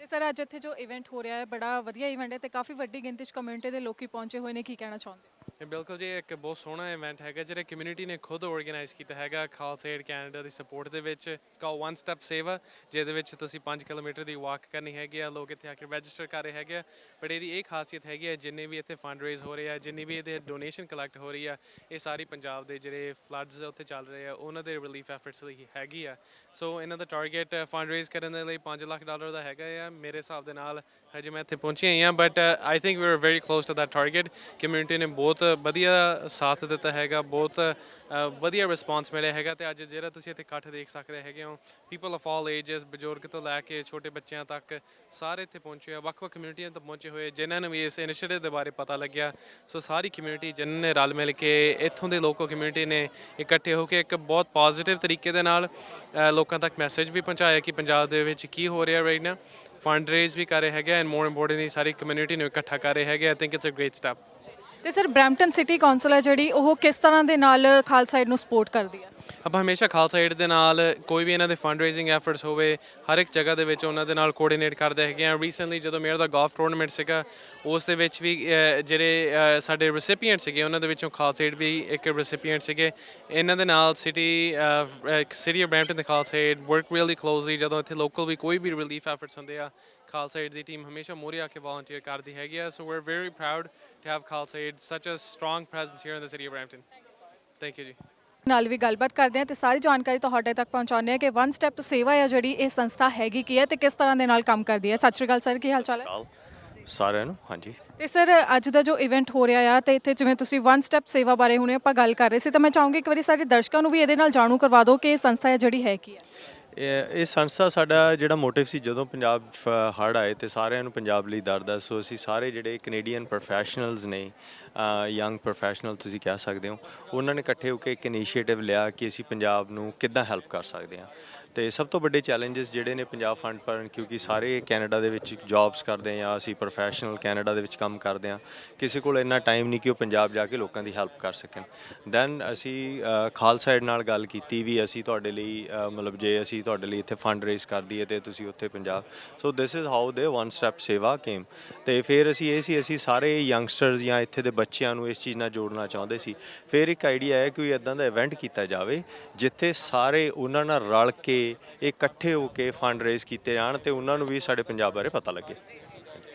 ਤੇ ਸਰ ਅੱਜ ਇੱਥੇ ਜੋ ਇਵੈਂਟ ਹੋ ਰਿਹਾ ਹੈ ਬੜਾ ਵਧੀਆ ਇਵੈਂਟ ਹੈ ਤੇ ਕਾਫੀ ਵੱਡੀ ਗਿਣਤੀ 'ਚ ਕਮਿਊਨਿਟੀ ਦੇ ਲੋਕੀ ਪਹੁੰਚੇ ਹੋਏ ਨੇ ਕੀ ਕਹਿਣਾ ਚਾਹੁੰਦੇ ਹੋ ਇਹ ਬਿਲਕੁਲ ਜੀ, ਇੱਕ ਬਹੁਤ ਸੋਹਣਾ ਇਵੈਂਟ ਹੈਗਾ ਜਿਹੜਾ ਕਮਿਊਨਿਟੀ ਨੇ ਖੁਦ ਆਰਗੇਨਾਈਜ਼ ਕੀਤਾ ਹੈਗਾ, ਖਾਲਸਾ ਏਡ ਕੈਨੇਡਾ ਦੀ ਸਪੋਰਟ ਦੇ ਵਿੱਚ। ਕਾ ਵਨ ਸਟੈਪ ਸੇਵਾ, ਜਿਹਦੇ ਵਿੱਚ ਤੁਸੀਂ 5 ਕਿਲੋਮੀਟਰ ਦੀ ਵਾਕ ਕਰਨੀ ਹੈਗੀ ਆ, ਲੋਕ ਇੱਥੇ ਆ ਕੇ ਰਜਿਸਟਰ ਕਰ ਰਹੇ ਹੈਗੇ ਆ। ਬਟ ਇਹਦੀ ਇਹ ਖਾਸੀਅਤ ਹੈਗੀ ਆ, ਜਿੰਨੇ ਵੀ ਇੱਥੇ ਫੰਡ ਰੇਜ਼ ਹੋ ਰਹੇ ਆ, ਜਿੰਨੀ ਵੀ ਇਹਦੇ ਡੋਨੇਸ਼ਨ ਕਲੈਕਟ ਹੋ ਰਹੀ ਆ, ਇਹ ਸਾਰੀ ਪੰਜਾਬ ਦੇ ਜਿਹੜੇ ਫਲੱਡਸ ਉੱਥੇ ਚੱਲ ਰਹੇ ਆ, ਉਹਨਾਂ ਦੇ ਰਿਲੀਫ ਐਫਰਟਸ ਲਈ ਹੈਗੀ ਆ। ਸੋ ਇਹਨਾਂ ਦਾ ਟਾਰਗੇਟ ਫੰਡ ਰੇਜ਼ ਕਰਨ ਦੇ ਲਈ 5 ਲੱਖ ਡਾਲਰ ਦਾ ਹੈਗਾ ਆ। ਮੇਰੇ ਹਿਸਾਬ ਦੇ ਨਾਲ ਹਜੇ ਮੈਂ ਇੱਥੇ ਪਹੁੰਚੀ ਹੋਈ ਹਾਂ but I think we are very close to that target community ਨੇ ਬਹੁਤ ਵਧੀਆ ਸਾਥ ਦਿੱਤਾ ਹੈਗਾ, ਬਹੁਤ uh, ਵਧੀਆ ਰਿਸਪਾਂਸ ਮਿਲਿਆ ਹੈਗਾ ਤੇ ਅੱਜ ਜਿਹੜਾ ਤੁਸੀਂ ਇੱਥੇ ਇਕੱਠ ਦੇਖ ਸਕਦੇ ਹੈਗੇ ਹੋ ਪੀਪਲ ਆਫ ਆਲ ਏਜਸ ਬਜ਼ੁਰਗ ਤੋਂ ਲੈ ਕੇ ਛੋਟੇ ਬੱਚਿਆਂ ਤੱਕ ਸਾਰੇ ਇੱਥੇ ਪਹੁੰਚੇ ਆ, ਵੱਖ-ਵੱਖ ਕਮਿਊਨਿਟੀਆਂ ਤੋਂ ਪਹੁੰਚੇ ਹੋਏ ਜਿਨ੍ਹਾਂ ਨੂੰ ਵੀ ਇਸ ਇਨੀਸ਼ੀਏਟਿਵ ਦੇ ਬਾਰੇ ਪਤਾ ਲੱਗਿਆ। ਸੋ ਸਾਰੀ ਕਮਿਊਨਿਟੀ ਜਿਨ੍ਹਾਂ ਨੇ ਰਲ ਮਿਲ ਕੇ ਇੱਥੋਂ ਦੇ ਲੋਕਲ ਕਮਿਊਨਿਟੀ ਨੇ ਇਕੱਠੇ ਹੋ ਕੇ ਇੱਕ ਬਹੁਤ ਪੋਜ਼ਿਟਿਵ ਤਰੀਕੇ ਦੇ ਨਾਲ ਲੋਕਾਂ ਤੱਕ ਮੈਸੇਜ ਵੀ ਪਹੁੰਚਾਇਆ ਕਿ ਪੰਜਾਬ ਦੇ ਵਿੱਚ ਕੀ ਹੋ ਰਿਹਾ ਰਾਈਟ ਨਾ ਫੰਡ ਰੇਜ਼ ਵੀ ਕਰ ਰਹੇ ਹੈਗੇ ਐਂਡ ਮੋਰ ਇੰਪੋਰਟੈਂਟਲੀ ਸਾਰੀ ਕਮਿਊਨਿਟੀ ਨੂੰ ਇਕੱਠਾ ਕਰ ਰਹੇ ਹੈਗੇ I think it's a great step ਤੇ ਸਰ, ਬ੍ਰੈਂਪਟਨ ਸਿਟੀ ਕੌਂਸਲ ਹੈ ਜਿਹੜੀ, ਉਹ ਕਿਸ ਤਰ੍ਹਾਂ ਦੇ ਨਾਲ ਖਾਲਸਾ ਏਡ ਨੂੰ ਸਪੋਰਟ ਕਰਦੀ ਹੈ? ਆਪਾਂ ਹਮੇਸ਼ਾ ਖਾਲਸਾ ਏਡ ਦੇ ਨਾਲ ਕੋਈ ਵੀ ਇਹਨਾਂ ਦੇ ਫੰਡ ਰੇਜ਼ਿੰਗ ਐਫਰਟਸ ਹੋਵੇ, ਹਰ ਇੱਕ ਜਗ੍ਹਾ ਦੇ ਵਿੱਚ ਉਹਨਾਂ ਦੇ ਨਾਲ ਕੋਆਰਡੀਨੇਟ ਕਰਦੇ ਹੈਗੇ ਆ। ਰੀਸੈਂਟਲੀ ਜਦੋਂ ਮੇਰਾ ਦਾ ਗੋਲਫ ਟੂਰਨਾਮੈਂਟ ਸੀਗਾ, ਉਸ ਦੇ ਵਿੱਚ ਵੀ ਜਿਹੜੇ ਸਾਡੇ ਰੈਸਿਪੀਐਂਟ ਸੀਗੇ, ਉਹਨਾਂ ਦੇ ਵਿੱਚੋਂ ਖਾਲਸਾ ਏਡ ਵੀ ਇੱਕ ਰੈਸਿਪੀਐਂਟ ਸੀਗੇ। ਇਹਨਾਂ ਦੇ ਨਾਲ ਸਿਟੀ ਸਿਟੀ ਆਫ ਬ੍ਰੈਂਪਟਨ ਦੇ Khalsa Aid work really closely ਜਦੋਂ ਇੱਥੇ ਲੋਕਲ ਵੀ ਕੋਈ ਵੀ ਰਿਲੀਫ ਐਫਰਟਸ ਹੁੰਦੇ ਆ, ਖਾਲਸਾ ਏਡ ਦੀ ਟੀਮ ਹਮੇਸ਼ਾ ਮੂਹਰੇ ਆ ਕੇ ਵਾਲੰਟੀਅਰ ਕਰਦੀ ਹੈਗੀ ਆ। So we are very proud to have Khalsa Aid such a strong presence here in the city of Brampton thank you ji. ਨਾਲ ਵੀ ਗੱਲਬਾਤ ਕਰਦੇ ਹਾਂ ਤੇ ਸਾਰੀ ਜਾਣਕਾਰੀ ਤੁਹਾਡੇ ਤੱਕ ਪਹੁੰਚਾਉਂਦੇ ਹਾਂ ਕਿ ਵਨ ਸਟੈਪ ਸੇਵਾ ਹੈ ਜਿਹੜੀ ਇਹ ਸੰਸਥਾ ਹੈਗੀ ਕੀ ਹੈ ਤੇ ਕਿਸ ਤਰ੍ਹਾਂ ਦੇ ਨਾਲ ਕੰਮ ਕਰਦੀ ਹੈ? ਸਤਿ ਸ਼੍ਰੀ ਅਕਾਲ ਸਰ ਕੀ ਹਾਲ ਚਾਲ ਹੈ? ਸਾਰਿਆਂ ਨੂੰ ਹਾਂਜੀ। ਤੇ ਸਰ ਅੱਜ ਦਾ ਜੋ ਇਵੈਂਟ ਹੋ ਰਿਹਾ ਆ ਤੇ ਇੱਥੇ ਜਿਵੇਂ ਤੁਸੀਂ ਵਨ ਸਟੈਪ ਸੇਵਾ ਬਾਰੇ ਹੁਣੇ ਆਪਾਂ ਗੱਲ ਕਰ ਰਹੇ ਸੀ ਤਾਂ ਮੈਂ ਚਾਹੂੰਗੀ ਇੱਕ ਵਾਰੀ ਸਾਡੇ ਦਰਸ਼ਕਾਂ ਨੂੰ ਵੀ ਇਹਦੇ ਨਾਲ ਜਾਣੂ ਕਰਵਾ ਦਿਓ ਕਿ ਇਹ ਸੰਸਥਾ ਹੈ ਜਿਹੜੀ ਹੈ ਕੀ ਹੈ। ਇਹ ਇਹ ਸੰਸਥਾ ਸਾਡਾ ਜਿਹੜਾ ਮੋਟਿਵ ਸੀ ਜਦੋਂ ਪੰਜਾਬ ਹੜ ਆਏ ਤੇ ਸਾਰਿਆਂ ਨੂੰ ਪੰਜਾਬ ਲਈ ਦਰਦ ਹੈ ਸੋ ਅਸੀਂ ਸਾਰੇ ਜਿਹੜੇ ਕੈਨੇਡੀਅਨ ਪ੍ਰੋਫੈਸ਼ਨਲਸ ਨੇ ਯੰਗ ਪ੍ਰੋਫੈਸ਼ਨਲ ਤੁਸੀਂ ਕਹਿ ਸਕਦੇ ਹੋ, ਉਹਨਾਂ ਨੇ ਇਕੱਠੇ ਹੋ ਕੇ ਇੱਕ ਇਨੀਸ਼ੀਏਟਿਵ ਲਿਆ ਕਿ ਅਸੀਂ ਪੰਜਾਬ ਨੂੰ ਕਿੱਦਾਂ ਹੈਲਪ ਕਰ ਸਕਦੇ ਹਾਂ। ਤੇ ਸਭ ਤੋਂ ਵੱਡੇ ਚੈਲੰਜਸ ਜਿਹੜੇ ਨੇ ਪੰਜਾਬ ਫੰਡ ਪਰ ਕਿਉਂਕਿ ਸਾਰੇ ਕੈਨੇਡਾ ਦੇ ਵਿੱਚ ਜੌਬਸ ਕਰਦੇ ਆ ਅਸੀਂ ਪ੍ਰੋਫੈਸ਼ਨਲ ਕੈਨੇਡਾ ਦੇ ਵਿੱਚ ਕੰਮ ਕਰਦੇ ਆ ਕਿਸੇ ਕੋਲ ਇੰਨਾ ਟਾਈਮ ਨਹੀਂ ਕਿ ਉਹ ਪੰਜਾਬ ਜਾ ਕੇ ਲੋਕਾਂ ਦੀ ਹੈਲਪ ਕਰ ਸਕਣ। ਦੈਨ ਅਸੀਂ ਅ, ਖਾਲਸਾ ਏਡ ਨਾਲ ਗੱਲ ਕੀਤੀ ਵੀ ਅਸੀਂ ਤੁਹਾਡੇ ਲਈ ਮਤਲਬ ਜੇ ਅਸੀਂ ਤੁਹਾਡੇ ਲਈ ਇੱਥੇ ਫੰਡ ਰੇਜ਼ ਕਰ ਦਈਏ ਤੇ ਤੁਸੀਂ ਉੱਥੇ Punjab so this is how the one step seva came ਤੇ ਫਿਰ ਅਸੀਂ ਇਹ ਸੀ ਅਸੀਂ ਸਾਰੇ ਯੰਗਸਟਰਸ ਜਾਂ ਇੱਥੇ ਦੇ ਬੱਚਿਆਂ ਨੂੰ ਇਸ ਚੀਜ਼ ਨਾਲ ਜੋੜਨਾ ਚਾਹੁੰਦੇ ਸੀ। ਫਿਰ ਇੱਕ ਆਈਡੀਆ ਹੈ ਕਿ ਕੋਈ ਇਦਾਂ ਦਾ ਇਵੈਂਟ ਕੀਤਾ ਜਾਵੇ ਜਿੱਥੇ ਸਾਰੇ ਉਹਨਾਂ ਨਾਲ ਰਲ ਕੇ ਇਕੱਠੇ ਹੋ ਕੇ ਫੰਡ ਰੇਜ਼ ਕੀਤੇ ਜਾਣ ਤੇ ਉਹਨਾਂ ਨੂੰ ਵੀ ਸਾਡੇ ਪੰਜਾਬ ਬਾਰੇ ਪਤਾ ਲੱਗੇ।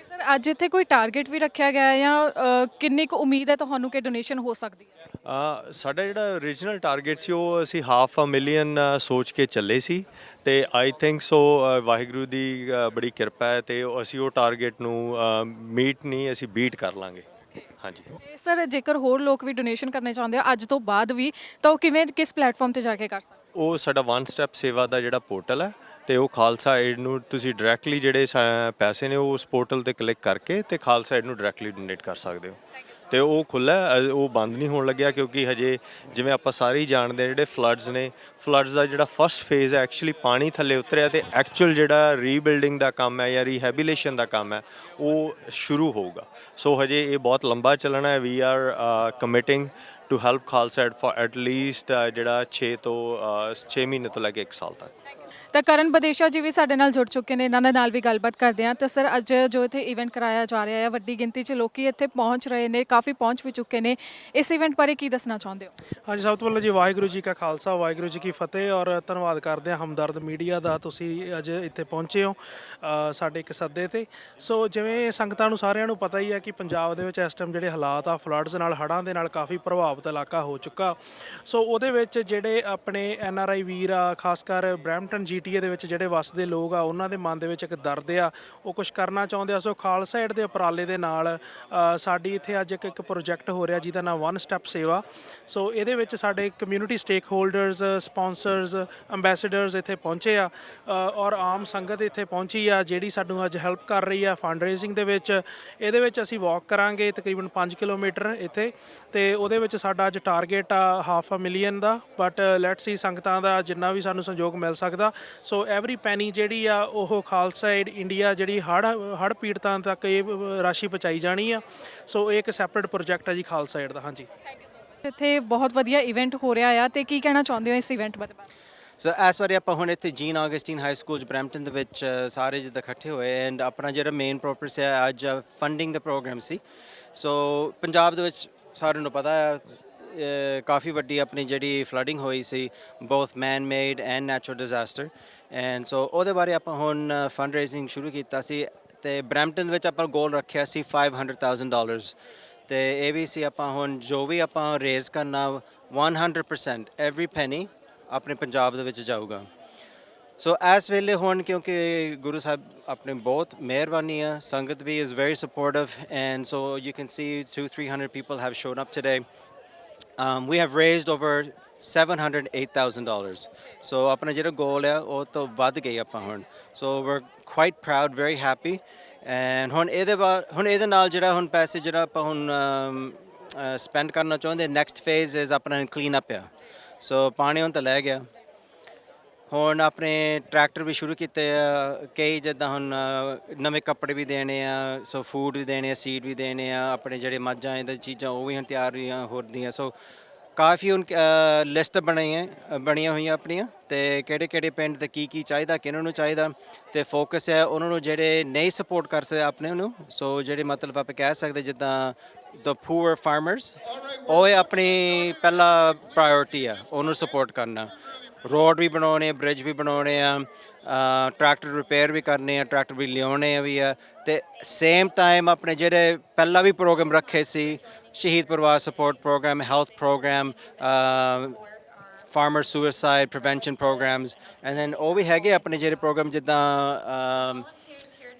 ਸਰ ਅੱਜ ਇੱਥੇ ਕੋਈ ਟਾਰਗੇਟ ਵੀ ਰੱਖਿਆ ਗਿਆ ਹੈ ਜਾਂ ਅ, ਕਿੰਨੀ ਕੁ ਉਮੀਦ ਹੈ ਤੁਹਾਨੂੰ ਕਿ ਡੋਨੇਸ਼ਨ ਹੋ ਸਕਦੀ ਹੈ? ਅ, ਸਾਡਾ ਜਿਹੜਾ origignal ਟਾਰਗੇਟ ਸੀ ਉਹ ਅਸੀਂ ਹਾਫ ਅ ਮਿਲੀਅਨ ਸੋਚ ਕੇ ਚੱਲੇ ਸੀ ਤੇ ਆਈ ਥਿੰਕ ਸੋ ਵਾਹਿਗੁਰੂ ਦੀ ਅ, ਬੜੀ ਕਿਰਪਾ ਹੈ ਤੇ ਉਹ- ਅਸੀਂ ਉਹ ਟਾਰਗੇਟ ਨੂੰ ਮੀਟ ਨਹੀਂ ਅਸੀਂ ਬੀਟ ਕਰ ਲਾਂਗੇ। ਹਾਂਜੀ। ਤੇ ਸਰ ਜੇਕਰ ਹੋਰ ਲੋਕ ਵੀ ਡੋਨੇਸ਼ਨ ਕਰਨੇ ਚਾਹੁੰਦੇ ਆ ਅੱਜ ਤੋਂ ਬਾਅਦ ਵੀ ਤਾਂ ਉਹ ਕਿਵੇਂ ਕਿਸ ਪਲੇਟਫਾਰਮ ਤੇ ਜਾ ਕੇ ਕਰ ਸਕਦੇ? ਉਹ ਸਾਡਾ ਵਨ ਸਟੈਪ ਸੇਵਾ ਦਾ ਜਿਹੜਾ ਪੋਰਟਲ ਹੈ ਤੇ ਉਹ ਖਾਲਸਾ ਏਡ ਨੂੰ ਤੁਸੀਂ ਡਾਇਰੈਕਟਲੀ ਜਿਹੜੇ ਸਾ- ਪੈਸੇ ਨੇ ਉਹ ਉਸ ਪੋਰਟਲ ਤੇ ਕਲਿੱਕ ਕਰਕੇ ਤੇ ਖਾਲਸਾ ਏਡ ਨੂੰ ਡਾਇਰੈਕਟਲੀ ਡੋਨੇਟ ਕਰ ਸਕਦੇ ਹੋ। ਤੇ ਉਹ ਖੁੱਲਾ ਉਹ ਬੰਦ ਨਹੀਂ ਹੋਣ ਲੱਗਿਆ ਕਿਉਂਕਿ ਹਜੇ ਜਿਵੇਂ ਆਪਾਂ ਸਾਰੇ ਹੀ ਜਾਣਦੇ ਹਾਂ ਜਿਹੜੇ ਫਲੱਡਸ ਨੇ ਫਲੱਡਸ ਦਾ ਜਿਹੜਾ ਫਰਸਟ ਫੇਜ਼ ਹੈ ਐਕਚੁਅਲੀ ਪਾਣੀ ਥੱਲੇ ਉਤਰਿਆ ਤੇ ਐਕਚੁਅਲ ਜਿਹੜਾ ਰੀਬਿਲਡਿੰਗ ਦਾ ਕੰਮ ਹੈ ਜਾਂ ਰੀਹੈਬਿਲਿਟੇਸ਼ਨ ਦਾ ਕੰਮ ਹੈ, ਉਹ ਸ਼ੁਰੂ ਹੋਊਗਾ। ਸੋ ਹਜੇ ਇਹ ਬਹੁਤ ਲੰਬਾ ਚੱਲਣਾ ਹੈ we are committing to help Khalsa Aid for at least ਜਿਹੜਾ 6 ਤੋਂ 6 ਮਹੀਨੇ ਤੋਂ ਲੈ ਕੇ 1 ਸਾਲ ਤੱਕ। ਤਾਂ ਕਰਨ ਬਦੇਸ਼ਾ ਜੀ ਵੀ ਸਾਡੇ ਨਾਲ ਜੁੜ ਚੁੱਕੇ ਨੇ, ਇਹਨਾਂ ਦੇ ਨਾਲ ਵੀ ਗੱਲਬਾਤ ਕਰਦੇ ਹਾਂ। ਤਾਂ ਸਰ, ਅੱਜ ਜੋ ਇੱਥੇ ਇਵੈਂਟ ਕਰਾਇਆ ਜਾ ਰਿਹਾ ਹੈ ਵੱਡੀ ਗਿਣਤੀ 'ਚ ਲੋਕੀ ਇੱਥੇ ਪਹੁੰਚ ਰਹੇ ਨੇ, ਕਾਫੀ ਪਹੁੰਚ ਵੀ ਚੁੱਕੇ ਨੇ। ਇਸ ਇਵੈਂਟ ਬਾਰੇ ਕੀ ਦੱਸਣਾ ਚਾਹੁੰਦੇ ਹੋ? ਹਾਂਜੀ, ਸਭ ਤੋਂ ਪਹਿਲਾਂ ਜੀ ਵਾਹਿਗੁਰੂ ਜੀ ਕਾ ਖਾਲਸਾ, ਵਾਹਿਗੁਰੂ ਜੀ ਕੀ ਫਤਿਹ ਔਰ ਧੰਨਵਾਦ ਕਰਦੇ ਹਾਂ ਹਮਦਰਦ ਮੀਡੀਆ ਦਾ ਤੁਸੀਂ ਅੱਜ ਇੱਥੇ ਪਹੁੰਚੇ ਹੋ ਸਾਡੇ ਇੱਕ ਸੱਦੇ ਤੇ। ਸੋ ਜਿਵੇਂ ਸੰਗਤਾਂ ਨੂੰ ਸਾਰਿਆਂ ਨੂੰ ਪਤਾ ਹੀ ਹੈ ਕਿ ਪੰਜਾਬ ਦੇ ਵਿੱਚ ਇਸ ਟਾਈਮ ਜਿਹੜੇ ਹਾਲਾਤ ਆ ਫਲੱਡਸ ਨਾਲ, ਹੜ੍ਹਾਂ ਦੇ ਨਾਲ ਕਾਫੀ ਪ੍ਰਭਾਵਿਤ ਇਲਾਕਾ ਹੋ ਚੁੱਕਾ। ਸੋ ਉਹਦੇ ਵਿੱਚ ਜਿਹੜੇ ਆਪਣੇ ਐਨ ਆਰ ਆਈ ਵੀਰ ਆ, ਖਾਸ ਕਰ ਬ੍ਰੈਂਪਟਨ ਜੀਟੀਏ ਦੇ ਵਿੱਚ ਜਿਹੜੇ ਵਸਦੇ ਲੋਕ ਆ, ਉਹਨਾਂ ਦੇ ਮਨ ਦੇ ਵਿੱਚ ਇੱਕ ਦਰਦ ਆ। ਉਹ ਕੁਝ ਕਰਨਾ ਚਾਹੁੰਦੇ ਆ। ਸੋ ਖਾਲਸਾ ਏਡ ਦੇ ਉਪਰਾਲੇ ਦੇ ਨਾਲ ਸਾਡੀ ਇੱਥੇ ਅੱਜ ਇੱਕ ਇੱਕ ਪ੍ਰੋਜੈਕਟ ਹੋ ਰਿਹਾ ਜਿਹਦਾ ਨਾਮ ਵਨ ਸਟੈਪ ਸੇਵਾ ਸੋ ਇਹਦੇ ਵਿੱਚ ਸਾਡੇ community stakeholders sponsors ambassadors ਇੱਥੇ ਪਹੁੰਚੇ ਆ ਔਰ ਆਮ ਸੰਗਤ ਇੱਥੇ ਪਹੁੰਚੀ ਆ, ਜਿਹੜੀ ਸਾਨੂੰ ਅੱਜ ਹੈਲਪ ਕਰ ਰਹੀ ਆ ਫੰਡ ਰੇਜ਼ਿੰਗ ਦੇ ਵਿੱਚ। ਇਹਦੇ ਵਿੱਚ ਅਸੀਂ ਵਾਕ ਕਰਾਂਗੇ ਤਕਰੀਬਨ 5 ਕਿਲੋਮੀਟਰ ਇੱਥੇ, ਤੇ ਉਹਦੇ ਵਿੱਚ ਸਾਡਾ ਅੱਜ ਟਾਰਗੇਟ ਆ ਹਾਫ ਅ ਮਿਲੀਅਨ ਦਾ। ਬਟ ਲੈਟਸ ਸੀ ਸੰਗਤਾਂ ਦਾ ਜਿੰਨਾ ਵੀ ਸਾਨੂੰ ਸੰਯੋਗ ਮਿਲ ਸਕਦਾ। ਸੋ ਐਵਰੀ ਪੈਨੀ ਜਿਹੜੀ ਆ ਉਹ ਖਾਲਸਾ ਏਡ ਇੰਡੀਆ ਜਿਹੜੀ ਹੜ ਹੜ ਪੀੜਤਾਂ ਤੱਕ ਇਹ ਰਾਸ਼ੀ ਪਹੁੰਚਾਈ ਜਾਣੀ ਆ। ਸੋ ਇਹ ਇੱਕ ਸੈਪਰੇਟ ਪ੍ਰੋਜੈਕਟ ਆ ਜੀ ਖਾਲਸਾ ਏਡ ਦਾ ਹਾਂਜੀ। ਇੱਥੇ ਬਹੁਤ ਵਧੀਆ ਇਵੈਂਟ ਹੋ ਰਿਹਾ ਆ ਤੇ ਕੀ ਕਹਿਣਾ ਚਾਹੁੰਦੇ ਹੋ ਇਸ ਇਵੈਂਟ ਬਾਰੇ? ਸੋ ਇਸ ਵਾਰੀ ਆਪਾਂ ਹੁਣ ਇੱਥੇ ਜੀਨ ਆਗਸਟਿਨ ਹਾਈ ਸਕੂਲ ਚ ਬਰੈਂਪਟਨ ਦੇ ਵਿੱਚ ਸਾਰੇ ਜਿੱਦਾਂ ਇਕੱਠੇ ਹੋਏ ਐਂਡ ਆਪਣਾ ਜਿਹੜਾ ਮੇਨ ਪਰਪਸ ਹੈ ਅੱਜ ਫੰਡਿੰਗ ਦਾ ਪ੍ਰੋਗਰਾਮ ਸੀ। ਸੋ ਪੰਜਾਬ ਦੇ ਵਿੱਚ ਸਾਰਿਆਂ ਨੂੰ ਪਤਾ ਹੈ ਕਾਫੀ ਵੱਡੀ ਆਪਣੀ ਜਿਹੜੀ ਫਲੱਡਿੰਗ ਹੋਈ ਸੀ both man made and natural disaster and so ਉਹਦੇ ਬਾਰੇ ਆਪਾਂ ਹੁਣ ਫੰਡ ਰੇਜ਼ਿੰਗ ਸ਼ੁਰੂ ਕੀਤਾ ਸੀ ਤੇ ਬਰੈਂਪਟਨ ਵਿੱਚ ਆਪਾਂ ਗੋਲ ਰੱਖਿਆ ਸੀ 500000 ਡਾਲਰਸ ਤੇ ਇਹ ਵੀ ਸੀ ਆਪਾਂ ਹੁਣ ਜੋ ਵੀ ਆਪਾਂ ਰੇਜ਼ ਕਰਨਾ 100% ਐਵਰੀ ਪੈਨੀ ਆਪਣੇ ਪੰਜਾਬ ਦੇ ਵਿੱਚ ਜਾਊਗਾ। ਸੋ ਇਸ ਵੇਲੇ ਹੁਣ ਕਿਉਂਕਿ ਗੁਰੂ ਸਾਹਿਬ ਆਪਣੇ ਬਹੁਤ ਮਿਹਰਬਾਨੀ ਆ, ਸੰਗਤ ਵੀ is very supportive and so you can see 2 300 people have shown up today. Um, we have raised over $708,000 so ਆਪਣਾ ਜਿਹੜਾ ਗੋਲ ਆ ਉਹ ਤੋਂ ਵੱਧ ਗਈ ਆਪਾਂ ਹੁਣ। So we're quite proud very happy. And ਹੁਣ ਇਹਦੇ ਬਾਅਦ ਹੁਣ ਇਹਦੇ ਨਾਲ ਜਿਹੜਾ ਹੁਣ ਪੈਸੇ ਜਿਹੜਾ ਆਪਾਂ ਹੁਣ ਸਪੈਂਡ ਕਰਨਾ ਚਾਹੁੰਦੇ ਨੈਕਸਟ ਫੇਜ਼ ਇਜ਼ ਆਪਣਾ ਕਲੀਨ ਅਪ ਆ। ਸੋ ਪਾਣੀ ਹੁਣ ਤਾਂ ਲੈ ਗਿਆ। ਹੁਣ ਆਪਣੇ ਟਰੈਕਟਰ ਵੀ ਸ਼ੁਰੂ ਕੀਤੇ ਆ ਕਈ ਜਿੱਦਾਂ ਹੁਣ ਨਵੇਂ ਕੱਪੜੇ ਵੀ ਦੇਣੇ ਆ ਸੋ ਫੂਡ ਵੀ ਦੇਣੇ ਆ ਸੀਡ ਵੀ ਦੇਣੇ ਆ ਆਪਣੇ ਜਿਹੜੇ ਮੱਝਾਂ ਇਹਦੇ ਚੀਜ਼ਾਂ ਉਹ ਵੀ ਹੁਣ ਤਿਆਰ ਰਹੀਆਂ ਹੋ ਰਹੀਆਂ ਸੋ ਕਾਫੀ ਹੁਣ ਲਿਸਟ ਬਣਾਈਆਂ ਅ, ਬਣੀਆਂ ਹੋਈਆਂ ਆਪਣੀਆਂ ਤੇ ਕਿਹੜੇ ਕਿਹੜੇ ਪਿੰਡ ਤੇ ਕੀ ਕੀ ਚਾਹੀਦਾ ਕਿਹਨਾਂ ਨੂੰ ਚਾਹੀਦਾ ਤੇ ਫੋਕਸ ਹੈ ਉਹਨਾਂ ਨੂੰ ਜਿਹੜੇ ਨਹੀਂ ਸਪੋਰਟ ਕਰ ਸਕਦੇ ਆਪਣੇ ਨੂੰ ਸੋ ਜਿਹੜੇ ਮਤਲਬ ਆਪਾਂ ਕਹਿ ਸਕਦੇ ਜਿੱਦਾਂ ਦ ਪੂਅਰ ਫਾਰਮਰਸ ਉਹ ਇਹ ਆਪਣੀ ਪਹਿਲਾ ਪ੍ਰਾਇੋਰਟੀ ਆ, ਉਹਨੂੰ ਸਪੋਰਟ ਕਰਨਾ। ਰੋਡ ਵੀ ਬਣਾਉਣੇ ਆ ਬ੍ਰਿਜ ਵੀ ਬਣਾਉਣੇ ਆ ਟਰੈਕਟਰ ਰਿਪੇਅਰ ਵੀ ਕਰਨੇ ਆ ਟਰੈਕਟਰ ਵੀ ਲਿਆਉਣੇ ਆ ਵੀ ਆ। ਤੇ ਸੇਮ ਟਾਈਮ ਆਪਣੇ ਜਿਹੜੇ ਪਹਿਲਾਂ ਵੀ ਪ੍ਰੋਗਰਾਮ ਰੱਖੇ ਸੀ, ਸ਼ਹੀਦ ਪਰਿਵਾਰ support programme health programme farmer suicide prevention programmes and then ਉਹ ਵੀ ਹੈਗੇ ਆਪਣੇ ਜਿਹੜੇ ਪ੍ਰੋਗਰਾਮ ਜਿੱਦਾਂ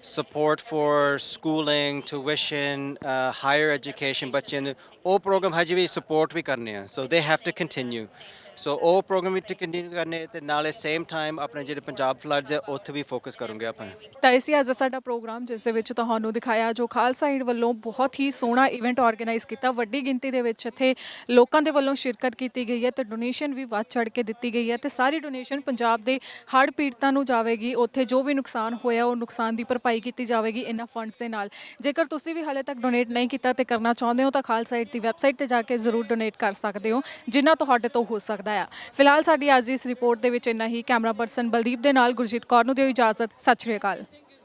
support for schooling, tuition, uh, higher education ਬੱਚਿਆਂ ਨੂੰ ਉਹ ਪ੍ਰੋਗਰਾਮ ਹਜੇ ਵੀ ਸਪੋਰਟ ਵੀ ਕਰਨੇ ਆ ਸੋ ਦੇ ਹੈਵ ਟੂ ਕੰਟੀਨਿਊ ਸੋ ਉਹ ਪ੍ਰੋਗਰਾਮ ਵੀ ਕੰਟੀਨਿਊ ਕਰਨੇ ਤੇ ਨਾਲੇ ਸੇਮ ਟਾਈਮ ਆਪਣੇ ਜਿਹੜੇ ਪੰਜਾਬ ਫਲੱਡਸ ਹੈ, ਉੱਥੇ ਵੀ ਫੋਕਸ ਕਰੂੰਗੇ ਆਪਾਂ। ਤਾਂ ਇਹ ਅੱਜ ਸਾਡਾ ਪ੍ਰੋਗਰਾਮ ਜਿਸ ਦੇ ਵਿੱਚ ਤੁਹਾਨੂੰ ਦਿਖਾਇਆ ਜੋ ਖਾਲਸਾ ਏਡ ਵੱਲੋਂ ਬਹੁਤ ਹੀ ਸੋਹਣਾ ਇਵੈਂਟ ਆਰਗੇਨਾਈਜ਼ ਕੀਤਾ, ਵੱਡੀ ਗਿਣਤੀ ਦੇ ਵਿੱਚ ਇੱਥੇ ਲੋਕਾਂ ਦੇ ਵੱਲੋਂ ਸ਼ਿਰਕਤ ਕੀਤੀ ਗਈ ਹੈ, ਤੇ ਡੋਨੇਸ਼ਨ ਵੀ ਵੱਧ ਚੜ ਕੇ ਦਿੱਤੀ ਗਈ ਹੈ, ਤੇ ਸਾਰੀ ਡੋਨੇਸ਼ਨ ਪੰਜਾਬ ਦੇ ਹੜ੍ਹ ਪੀੜਤਾਂ ਨੂੰ ਜਾਵੇਗੀ, ਉੱਥੇ ਜੋ ਵੀ ਨੁਕਸਾਨ ਹੋਇਆ, ਉਹ ਨੁਕਸਾਨ ਦੀ ਭਰਪਾਈ ਕੀਤੀ ਜਾਵੇਗੀ ਇਹਨਾਂ ਫੰਡਸ ਦੇ ਨਾਲ। ਜੇਕਰ ਤੁਸੀਂ ਵੀ ਹਾਲੇ ਤੱਕ ਡੋਨੇਟ ਨਹੀਂ ਕੀਤਾ ਤੇ ਕਰਨਾ ਚਾਹੁੰਦੇ ਹੋ, ਤਾਂ ਖਾਲਸਾ ਏਡ ਦੀ ਵੈਬਸਾਈਟ ਤੇ ਜਾ ਕੇ ਜ਼ਰੂਰ ਡੋਨੇਟ ਕਰ ਸਕਦੇ ਹੋ ਜਿੰਨਾ ਤੁਹਾਡੇ ਤੋਂ ਹੋ ਸਕਦਾ ਸਕਦਾ ਆ। ਫਿਲਹਾਲ ਸਾਡੀ ਅੱਜ ਦੀ ਇਸ ਰਿਪੋਰਟ ਦੇ ਵਿੱਚ ਇੰਨਾ ਹੀ। ਕੈਮਰਾ ਪਰਸਨ ਬਲਦੀਪ ਦੇ ਨਾਲ ਗੁਰਜੀਤ ਕੌਰ ਨੂੰ ਦਿਓ ਇਜਾਜ਼ਤ। ਸਤਿ ਸ਼੍ਰੀ ਅਕਾਲ।